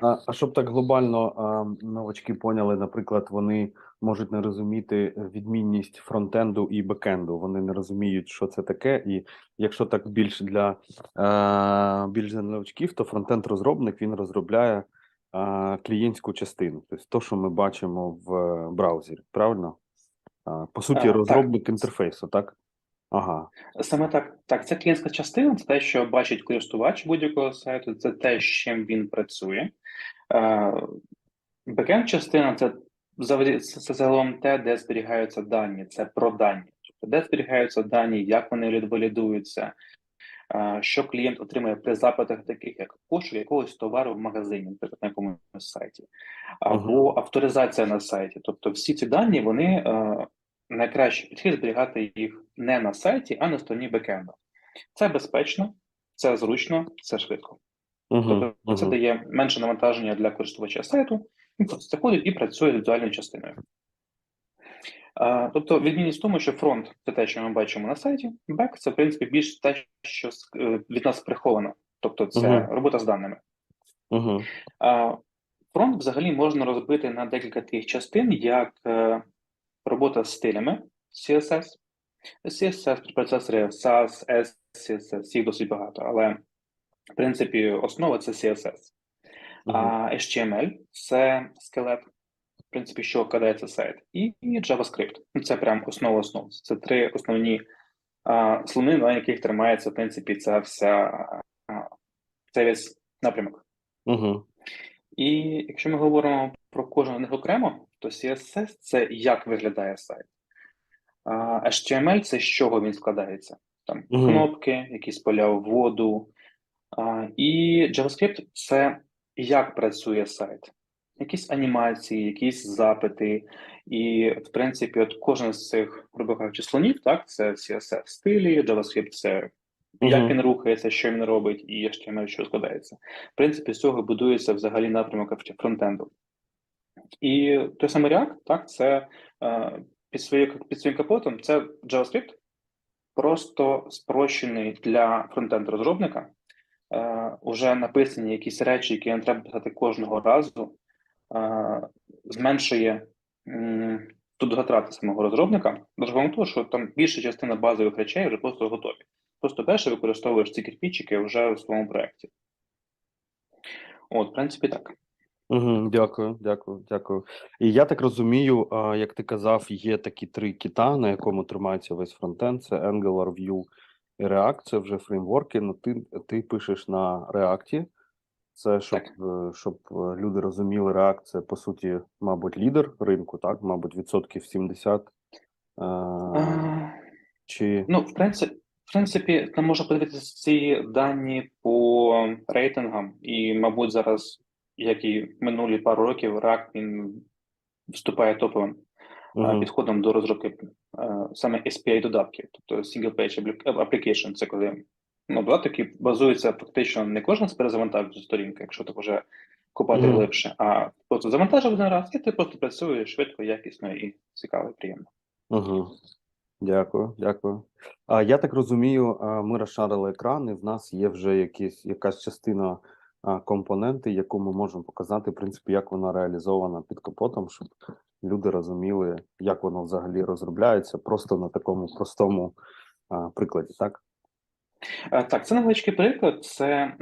А, а щоб так глобально а, новачки поняли, наприклад, вони можуть не розуміти відмінність фронтенду і бекенду. Вони не розуміють, що це таке. І якщо так більш для а, більш для новачків, то фронтенд-розробник він розробляє а, клієнтську частину, тобто то, що ми бачимо в е, браузері, правильно? А, по суті, А, так. розробник інтерфейсу, так? Ага. Саме так, так, це клієнтська частина, це те, що бачить користувач будь-якого сайту, це те, з чим він працює. Е, Бекенд частина це це загалом те, де зберігаються дані, це про дані. Тобто, де зберігаються дані, як вони валідуються, е, що клієнт отримує при запитах, таких як пошук якогось товару в магазині, наприклад, на якомусь сайті, або авторизація на сайті. Тобто, всі ці дані вони е, найкраще підхід зберігати їх не на сайті, а на стороні бекенду. Це безпечно, це зручно, це швидко. Угу, Тобто це дає менше навантаження для користувача сайту, він просто заходить і працює з візуальною частиною. А, Тобто відмінність в тому, що фронт це те, що ми бачимо на сайті, бек це в принципі більш те, що е, від нас приховано, тобто це Мгм. робота з даними. угу, А Фронт взагалі можна розбити на декілька таких частин, як е, робота з стилями CSS, CSS, процесори SAS, SCSS, їх досить багато, але в принципі основа це CSS. А HTML це скелет, в принципі, що кидається сайт, і JavaScript. Ну, Це прям основа основ. Це три основні а, слони, на яких тримається, в принципі, ця вся цей весь напрямок. угу, І якщо ми говоримо про кожного з них окремо, то CSS це як виглядає сайт. HTML це з чого він складається. Там Мгм. кнопки, якісь поля вводу. А, І JavaScript це як працює сайт. Якісь анімації, якісь запити. І, в принципі, от кожен з цих, грубо кажучи, слонів, так, це CSS стилі, JavaScript це як Мгм. він рухається, що він робить, і HTML, що складається. В принципі, з цього будується взагалі напрямок фронтенду. І той самий React, так, це е, під, своєю, під своїм капотом це JavaScript, просто спрощений для фронтенд-розробника. Е, уже написані якісь речі, які не треба писати кожного разу, е, зменшує тут затрати самого розробника. До того, що там більша частина базових речей вже просто готові. Просто перше використовуєш ці кирпичики вже в своєму проєкті. От, в принципі, так. Угу, дякую, дякую, дякую. І я так розумію, а, як ти казав, є такі три кита, на якому тримається весь фронтенд: це Angular, Vue і React. Це вже фреймворки. Ну ти, ти пишеш на React. Це щоб, Так. е, щоб е, люди розуміли, React це по суті, мабуть, лідер ринку, так? Мабуть, відсотків 70. А, А, чи Ну, в принципі, в принципі, там можна подивитися ці дані по рейтингам, і, мабуть, зараз, як і минулі пару років, React він вступає топовим а, Мгм. підходом до розробки саме SPI додатків, тобто Single Page Appli- Application, це коли ну, додатки базуються фактично не кожна з перезавантаження сторінки, якщо так вже копати Мгм. глибше, а просто завантажив один раз, і ти просто працюєш швидко, якісно і цікаво, і приємно. Угу. Дякую, дякую. А я так розумію, ми розшарили екран, і в нас є вже якісь, якась частина компоненти, яку ми можемо показати, в принципі, як вона реалізована під капотом, щоб люди розуміли, як воно взагалі розробляється, просто на такому простому прикладі, так? Е, Так, це невеличкий приклад. Це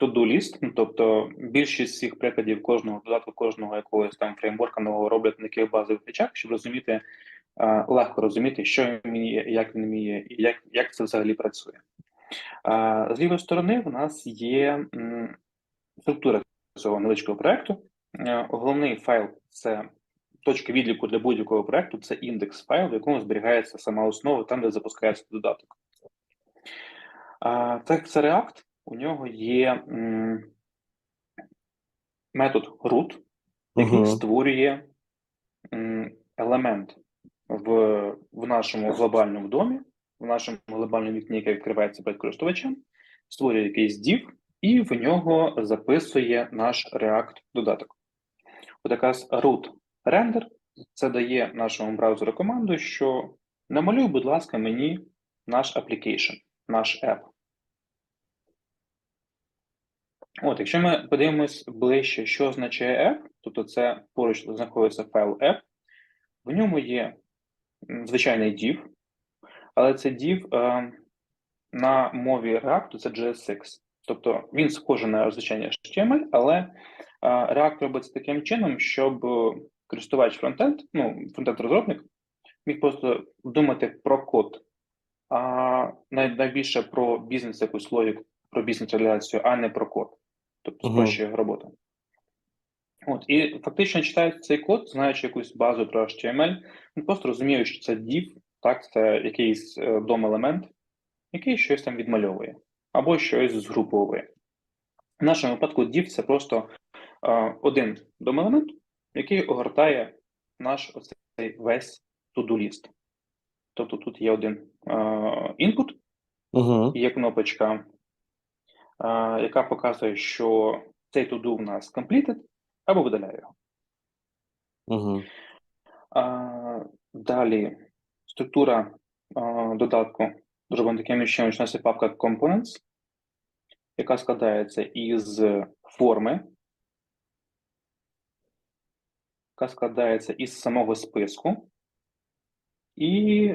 to-do list. Ну, тобто більшість цих прикладів кожного додатку, кожного якогось там фреймворка нового роблять на таких базових речах, щоб розуміти, е, легко розуміти, що він вміє, як він вміє, і як, як це взагалі працює. З лівої сторони в нас є структура цього невеличкого проекту. Е, Головний файл це точка відліку для будь-якого проекту, це індекс файл, в якому зберігається сама основа, там, де запускається додаток. Так, це React, у нього є метод root, який Мгм. створює елемент в, в нашому глобальному домі, в нашому глобальному вікні, яке відкривається перед користувачем, створює якийсь div, і в нього записує наш React додаток. От якраз root render це дає нашому браузеру команду, що намалюй, будь ласка, мені наш application, наш app. От, якщо ми подивимось ближче, що означає app, тобто це поруч знаходиться файл app, в ньому є звичайний div, але це div е, на мові React це JSX. Тобто він схожий на звичайний HTML, але е, React робиться таким чином, щоб е, користувач фронтенд, ну, фронтенд-розробник, міг просто думати про код, а найбільше про бізнес якусь логіку, про бізнес-реалізацію, а не про код. Тобто спрощує його роботу. От, і фактично читаючи цей код, знаючи якусь базу про HTML, він просто розуміє, що це div, так, це якийсь е, дом-елемент, який щось там відмальовує, або щось згруповує. В нашому випадку div це просто е, один дом-елемент, який огортає наш оцей весь to-do ліст. Тобто тут є один е, input, Угу. є кнопочка, е, яка показує, що цей to-do в нас completed, або видаляє його. Угу. А, далі структура а, додатку зроблена таким чином, що у папка Components, яка складається із форми, яка складається із самого списку і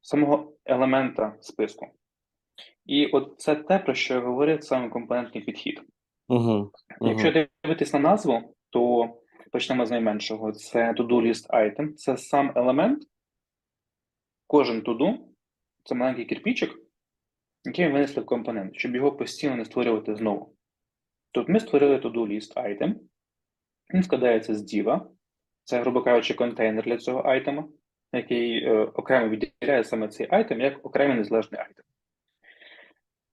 самого елемента списку. І от це те, про що я говорив, саме компонентний підхід. Угу. Якщо дивитись на назву, то почнемо з найменшого. Це to-do list item. Це сам елемент. Кожен to-do – це маленький кирпичик, який ми винесли в компонент, щоб його постійно не створювати знову. Тут ми створили to-do list item. Він складається з div. Це, грубо кажучи, контейнер для цього айтема, який е, окремо відділяє саме цей айтем як окремий незалежний айтем.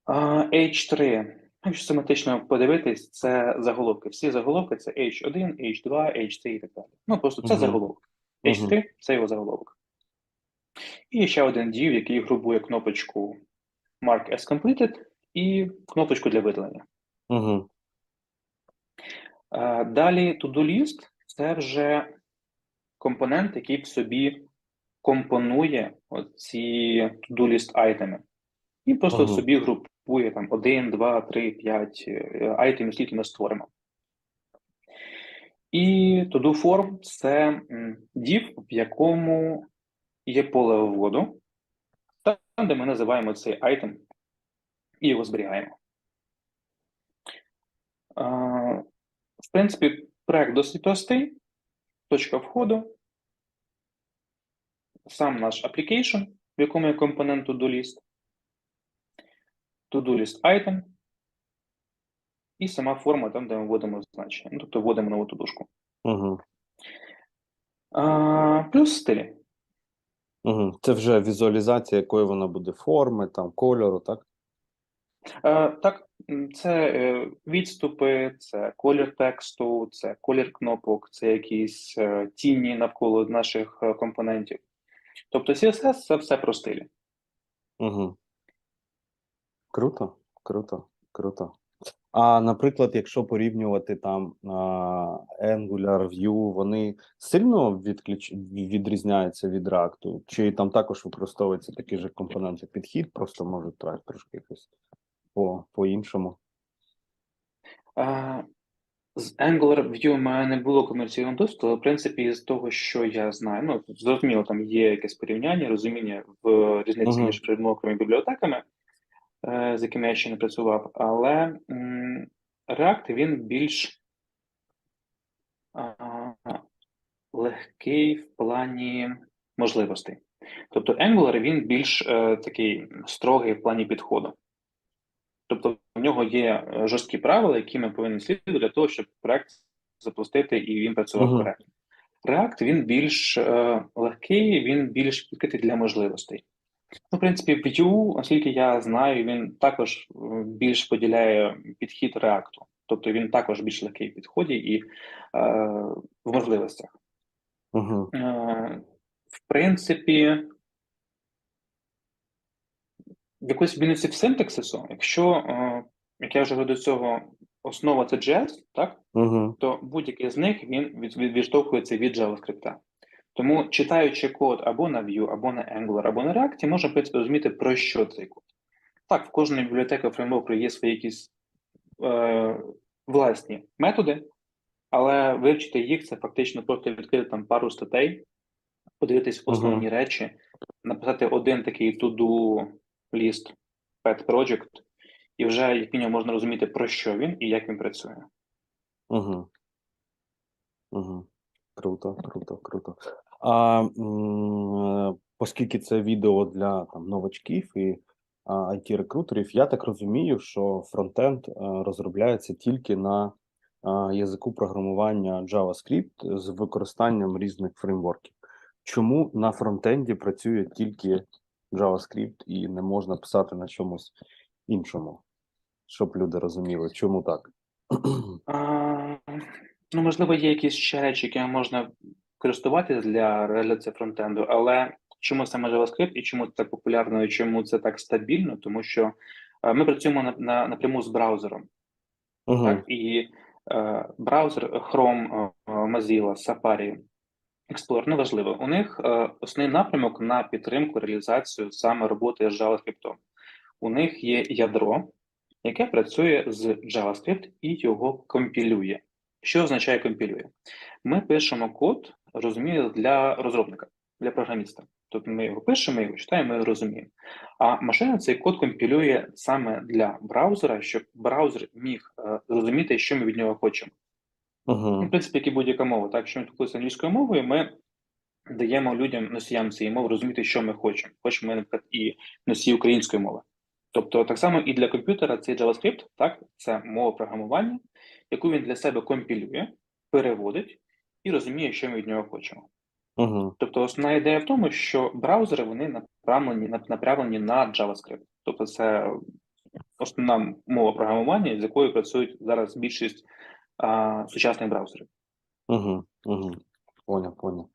А, H3. Якщо семантично подивитись, це заголовки. Всі заголовки це H1, H2, H3 і так далі. Ну, просто це Мгм. заголовок. H3 це його заголовок. І ще один div, який групує кнопочку Mark as completed і кнопочку для видалення. Угу. Далі to-do list – це вже компонент, який в собі компонує ці to-do list айтеми. І просто в собі групує там 1, 2, 3, 5 е, айтемів, скільки ми створимо. І to-do form – це div, в якому є поле вводу, там, де ми називаємо цей айтем і його зберігаємо. В принципі, проект досить простий. Точка входу, сам наш application, в якому є компонент to-do list, to-do list item, і сама форма там, де ми вводимо значення. Ну, тобто вводимо нову тудушку. Угу. А, плюс стилі. Угу. Це вже візуалізація, якої вона буде форми, там, кольору, так? А, так, це е, відступи, це колір тексту, це колір кнопок, це якісь е, тіні навколо наших е, компонентів. Тобто CSS це все про стилі. Угу. Круто, круто, круто. А, наприклад, якщо порівнювати там Angular, Vue, вони сильно відключ... відрізняються від React? Чи там також використовується такий же компонент як підхід, просто може тра- трошки якось по, по-іншому? А, З Angular Vue у мене не було комерційного досвіду, але в принципі, з того, що я знаю, ну зрозуміло, там є якесь порівняння, розуміння в різниці Мгм. між фреймворками і бібліотеками, з якими я ще не працював, але React він більш легкий в плані можливостей. Тобто Angular він більш е, такий строгий в плані підходу. Тобто в нього є е, жорсткі правила, які ми повинні слідувати для того, щоб проект запустити і він працював коректно. React він більш е, легкий, він більш відкритий для можливостей. Ну, в принципі, Vue, оскільки я знаю, він також е, більш поділяє підхід React. Тобто він також більш легкий в підході і е, в можливостях. Угу. Е, В принципі, в якоїсь в синтаксису, якщо, е, як я вже говорив до цього, основа це JS, так? Угу. то будь-який з них він від, від- відштовхується від JavaScript. Тому, читаючи код або на Vue, або на Angular, або на React, можна в принципі розуміти, про що цей код. Так, в кожної бібліотеки фреймворку є свої якісь е, власні методи, але вивчити їх це фактично просто відкрити там пару статей, подивитись основні речі, написати один такий to-do ліст pet project, і вже як мінімум можна розуміти, про що він і як він працює. Угу. Угу. Круто, круто, круто. А оскільки це відео для там новачків і it рекрутерів я так розумію, що фронтенд е, розробляється тільки на язику програмування JavaScript з використанням різних фреймворків. Чому на фронтенді працює тільки JavaScript і не можна писати на чомусь іншому? Щоб люди розуміли, чому так? А, ну, можливо, є якісь ще речі, якими можна користуватися для реалізації фронтенду, але чому саме JavaScript і чому це так популярно, і чому це так стабільно? Тому що е, ми працюємо на, на, напряму з браузером. Угу. Так, і е, браузер Chrome, е, Mozilla, Safari, Explorer, неважливо. У них е, основний напрямок на підтримку, реалізацію саме роботи з JavaScript. У них є ядро, яке працює з JavaScript і його компілює. Що означає компілює? Ми пишемо код, розумію, для розробника, для програміста. Тобто ми його пишемо, ми його читаємо, ми його розуміємо. А машина цей код компілює саме для браузера, щоб браузер міг е, зрозуміти, що ми від нього хочемо. Ну, Угу. в принципі, як і будь-яка мова. Так, якщо ми спілкуємося англійською мовою, ми даємо людям, носіям цієї мови розуміти, що ми хочемо. Хочемо, наприклад, і носії української мови. Тобто, так само і для комп'ютера цей JavaScript, так, це мова програмування, яку він для себе компілює, переводить і розуміє, що ми від нього хочемо. Угу. Тобто, основна ідея в тому, що браузери вони направлені на- направлені на JavaScript. Тобто, це основна мова програмування, з якою працюють зараз більшість а, сучасних браузерів. Угу, угу. Поняв, поняв.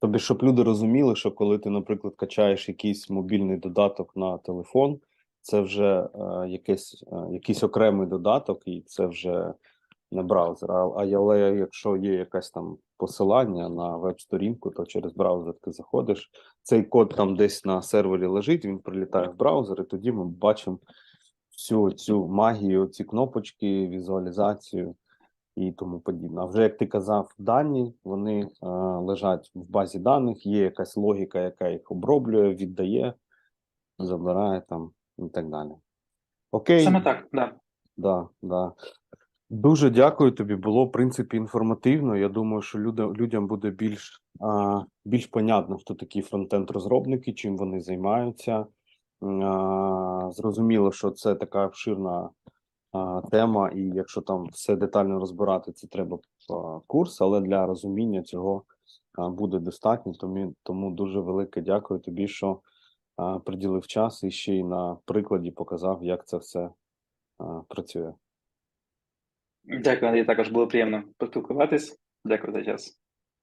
Тобі, щоб люди розуміли, що коли ти, наприклад, качаєш якийсь мобільний додаток на телефон, це вже е, якийсь, е, якийсь окремий додаток, і це вже не браузер. А, але якщо є якесь там посилання на веб-сторінку, то через браузер ти заходиш. Цей код там десь на сервері лежить, він прилітає в браузер, і тоді ми бачимо всю цю магію, ці кнопочки, візуалізацію і тому подібне. А вже як ти казав, дані вони е, лежать в базі даних, є якась логіка, яка їх оброблює, віддає, забирає там і так далі. Окей, Саме так, да. да, да. Дуже дякую тобі. Було в принципі інформативно. Я думаю, що люди, людям буде більш, а, більш понятно, хто такі фронтенд-розробники, чим вони займаються. А, зрозуміло, що це така обширна а, тема, і якщо там все детально розбирати, це треба а, курс, але для розуміння цього а, буде достатньо. Тому, тому дуже велике дякую тобі, що а, приділив час і ще й на прикладі показав, як це все а, працює. Дякую, Андрій. Також було приємно поспілкуватись. Дякую за час.